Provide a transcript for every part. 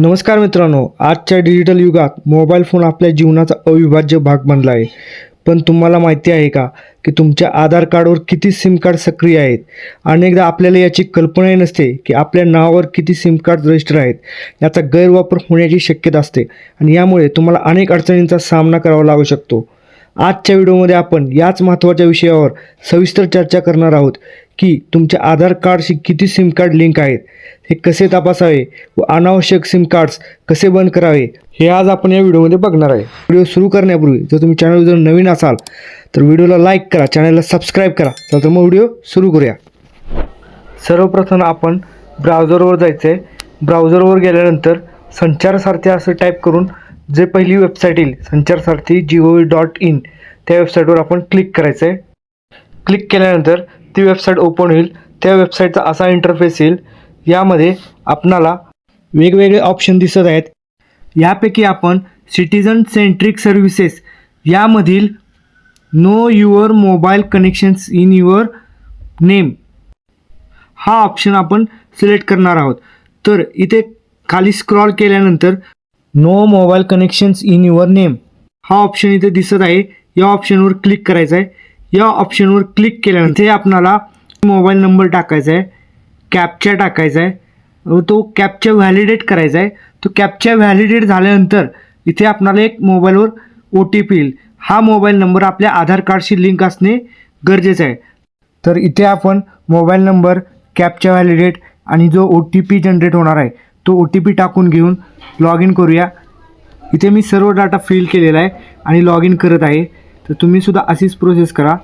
नमस्कार मित्रांनो आजच्या डिजिटल युगात मोबाईल फोन आपल्या जीवनाचा अविभाज्य भाग बनला आहे. पण तुम्हाला माहिती आहे का की तुमच्या आधार कार्डवर किती सिम कार्ड सक्रिय आहेत? अनेकदा आपल्याला याची कल्पनाही नसते की आपल्या नावावर किती सिम कार्ड रजिस्टर आहेत. याचा गैरवापर होण्याची शक्यता असते आणि यामुळे तुम्हाला अनेक अडचणींचा सामना करावा लागू शकतो. आजच्या व्हिडिओमध्ये आपण याच महत्त्वाच्या विषयावर सविस्तर चर्चा करणार आहोत. की तुमच्या आधार कार्डशी किती सिम कार्ड लिंक आहेत हे कसे तपासावे व अनावश्यक सिम कार्ड्स कसे बंद करावे हे आज आपण या व्हिडिओमध्ये बघणार आहे. व्हिडिओ सुरू करण्यापूर्वी जर तुम्ही चॅनल जर नवीन असाल तर व्हिडिओला लाईक करा चॅनलला सबस्क्राईब करा. चला तर मग व्हिडिओ सुरू करूया. सर्वप्रथम आपण ब्राउझरवर जायचं आहे ब्राउझरवर गेल्यानंतर संचारसारथी असं टाईप करून जे पहिली वेबसाईट येईल संचारसारथी जी ओ डॉट इन त्या वेबसाईटवर आपण क्लिक करायचं आहे क्लिक केल्यानंतर ती वेबसाईट ओपन होईल त्या वेबसाईटचा असा इंटरफेस येईल यामध्ये आपणाला वेगवेगळे ऑप्शन दिसत आहेत. यापैकी आपण सिटीजन सेंट्रिक सर्व्हिसेस यामधील know your mobile connections in your name हा ऑप्शन आपण सिलेक्ट करणार आहोत. तर इथे खाली स्क्रॉल केल्यानंतर know mobile connections in your name हा ऑप्शन इथे दिसत आहे. या ऑप्शनवर क्लिक करायचं आहे. या ऑप्शनवर क्लिक केल्यानंतर इथे आपणाला मोबाईल नंबर टाकायचा आहे. कॅपचा टाकायचा आहे. तो कॅपचा व्हॅलिडेट करायचा आहे. तो कॅपचा व्हॅलिडेट झाल्यानंतर इथे आपणाला एक मोबाईलवर ओ टी पी येईल. हा मोबाईल नंबर आपल्या आधार कार्डशी लिंक असणे गरजेचं आहे. तर इथे आपण मोबाईल नंबर कॅपचा व्हॅलिडेट आणि जो ओ टी पी जनरेट होणार आहे तो ओ टी पी टाकून घेऊन लॉग इन करूया. इथे मी सर्व डाटा फिल केलेला आहे आणि लॉग इन करत आहे. तर तुम्हीसुद्धा अशीच प्रोसेस करा.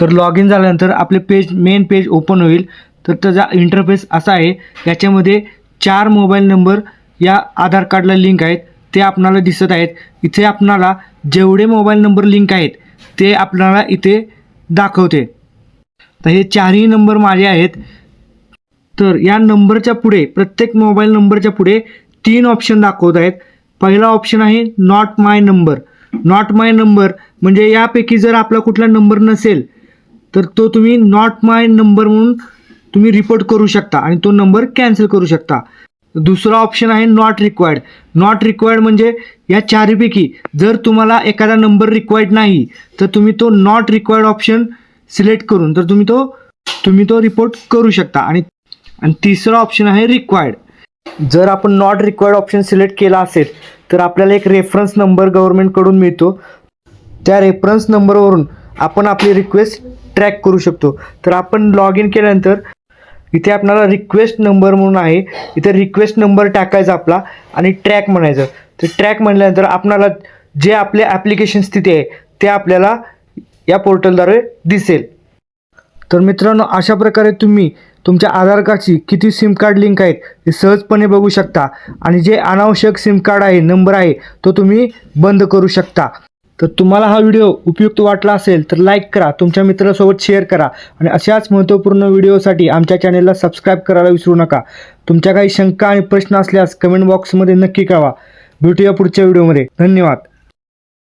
तर लॉग इन झाल्यानंतर आपले पेज मेन पेज ओपन होईल. तर त्याचा इंटरफेस असा आहे याच्यामध्ये चार मोबाईल नंबर या आधार कार्डला लिंक आहेत. ते आपणाला दिसत आहेत. इथे आपणाला जेवढे मोबाईल नंबर लिंक आहेत ते आपल्याला इथे दाखवते. तर हे चारही नंबर माझे आहेत. तर या नंबरच्या पुढे प्रत्येक मोबाईल नंबरच्या पुढे तीन ऑप्शन दाखवत आहेत. पहिला ऑप्शन आहे not my number not my number म्हणजे यापैकी जर आपला कुठला नंबर नसेल तर तो तुम्ही नॉट माय नंबर म्हणून तुम्ही रिपोर्ट करू शकता आणि तो नंबर कॅन्सल करू शकता. दुसरा ऑप्शन आहे नॉट रिक्वायर्ड नॉट रिक्वायर्ड म्हणजे या चारीपैकी जर तुम्हाला एखादा नंबर रिक्वायर्ड नाही तर तुम्ही तो नॉट रिक्वायर्ड ऑप्शन सिलेक्ट करून तर तुम्ही तो तुम्ही तो रिपोर्ट करू शकता. आणि आणि तिसरा ऑप्शन आहे रिक्वायर्ड जर आपण नॉट रिक्वायर्ड ऑप्शन सिलेक्ट केला असेल तर आपल्याला एक रेफरन्स नंबर गव्हर्नमेंटकडून मिळतो. त्या रेफरन्स नंबरवरून आपण आपली रिक्वेस्ट ट्रॅक करू शकतो. तर आपण लॉग इन केल्यानंतर इथे आपल्याला रिक्वेस्ट नंबर म्हणून आहे. इथे रिक्वेस्ट नंबर टाकायचा आपला आणि ट्रॅक म्हणायचं. तर ट्रॅक म्हणल्यानंतर आपणाला जे आपले ॲप्लिकेशन स्थिती आहे ते आपल्याला या पोर्टलद्वारे दिसेल. तर मित्रांनो अशा प्रकारे तुम्ही तुमच्या आधार कार्डची किती सिम कार्ड लिंक आहेत हे सहजपणे बघू शकता. आणि जे अनावश्यक सिम कार्ड आहे नंबर आहे तो तुम्ही बंद करू शकता. तर तुम्हाला हा व्हिडिओ उपयुक्त वाटला असेल तर लाईक करा तुमच्या मित्रासोबत शेअर करा. आणि अशाच महत्त्वपूर्ण व्हिडिओसाठी आमच्या चॅनेलला सबस्क्राईब करायला विसरू नका. तुमच्या काही शंका आणि प्रश्न असल्यास कमेंट बॉक्समध्ये नक्की कळवा. भेटूया पुढच्या व्हिडिओमध्ये. धन्यवाद.